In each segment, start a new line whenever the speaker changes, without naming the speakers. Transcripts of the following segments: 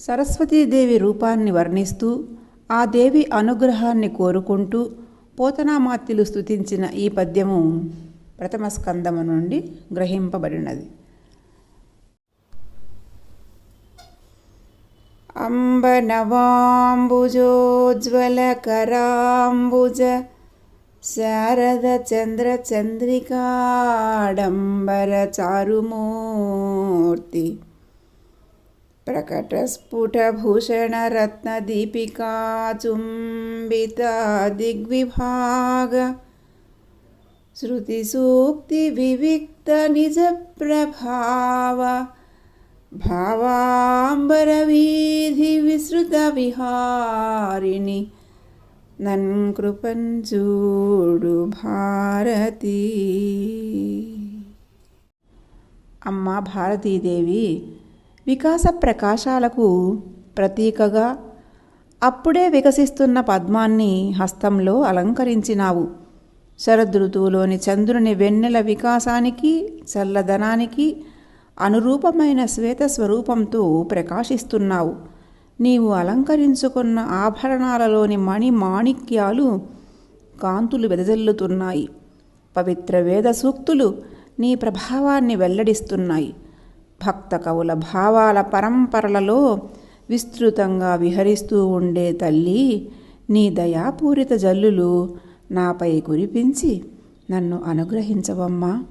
సరస్వతీదేవి రూపాన్ని వర్ణిస్తూ ఆ దేవి అనుగ్రహాన్ని కోరుకుంటూ పోతనామాత్యులు స్తుతించిన ఈ పద్యము ప్రథమ స్కందము నుండి గ్రహింపబడినది. అంబనవాంబుజోజ్వలకరాంబుజ శారద చంద్ర చంద్రికాడంబర చారుమూర్తి प्रकटस्फुटभूषणरत्नदीपिका चुम्बिता दिग्विभाग श्रुतिसूक्तिविविक्तनिजप्रभाव भावाम्बरवीधिविसृतविहारिणि నన్కృపంచూడు భారతీ అమ్మ భారతీదేవి వికాస ప్రకాశాలకు ప్రతీకగా అప్పుడే వికసిస్తున్న పద్మాన్ని హస్తంలో అలంకరించినావు. శరదృతువులోని చంద్రుని వెన్నెల వికాసానికి చల్లదనానికి అనురూపమైన శ్వేత స్వరూపంతో ప్రకాశిస్తున్నావు. నీవు అలంకరించుకున్న ఆభరణాలలోని మణి మాణిక్యాలు కాంతులు వెదజల్లుతున్నాయి. పవిత్ర వేద సూక్తులు నీ ప్రభావాన్ని వెల్లడిస్తున్నాయి. భక్త కవుల భావాల పరంపరలలో విస్తృతంగా విహరిస్తూ ఉండే తల్లి నీ దయాపూరిత జల్లులు నాపై కురిపించి నన్ను అనుగ్రహించవమ్మా.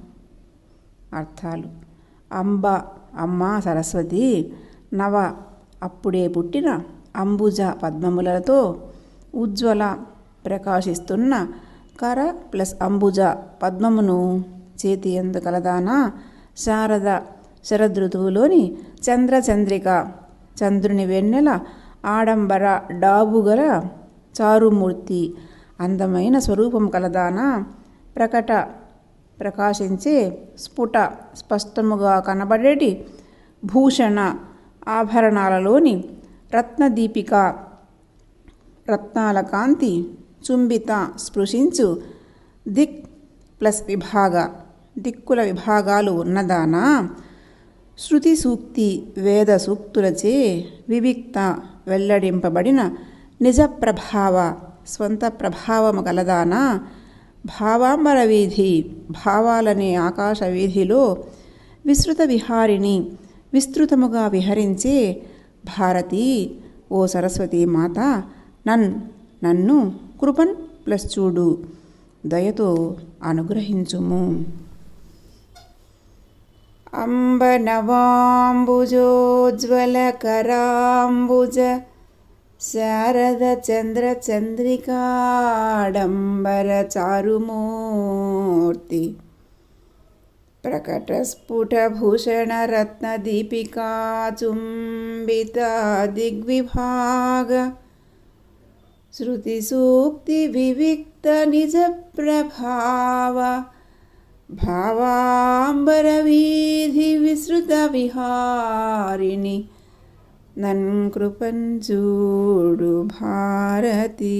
అర్థాలు. అంబ అమ్మా సరస్వతి నవ అప్పుడే పుట్టిన అంబుజ పద్మములతో ఉజ్వల ప్రకాశిస్తున్న కర ప్లస్ అంబుజ పద్మమును చేతి ఎందు కలదానా శారద శరదృతువులోని చంద్రచంద్రిక చంద్రుని వెన్నెల ఆడంబర డాబుగల చారుమూర్తి అందమైన స్వరూపం కలదాన ప్రకట ప్రకాశించే స్ఫుట స్పష్టముగా కనబడేటి భూషణ ఆభరణాలలోని రత్నదీపిక రత్నాల కాంతి చుంబిత స్పృశించు దిక్ ప్లస్ విభాగ దిక్కుల విభాగాలు ఉన్నదానా శృతి సూక్తి వేద సూక్తులచే వివిక్త వెల్లడింపబడిన నిజ ప్రభావ స్వంత ప్రభావము గలదానా భావాంబర వీధి భావాలనే ఆకాశ వీధిలో విస్తృత విహారిని విస్తృతముగా విహరించే భారతి ఓ సరస్వతీ మాత నన్ నన్ను కృపన్ ప్లస్ చూడు దయతో అనుగ్రహించుము. अम्बनवाम्बुजोज्ज्वलकराम्बुज शारदचन्द्रचन्द्रिकाडम्बरचारुमूर्ति प्रकटस्फुटभूषणरत्नदीपिकाचुम्बिता दिग्विभाग श्रुतिसूक्तिविक्तनिजप्रभाव भावाम्बरवीधि विसृतविहारिणि नन् कृपञ्जूडु भारती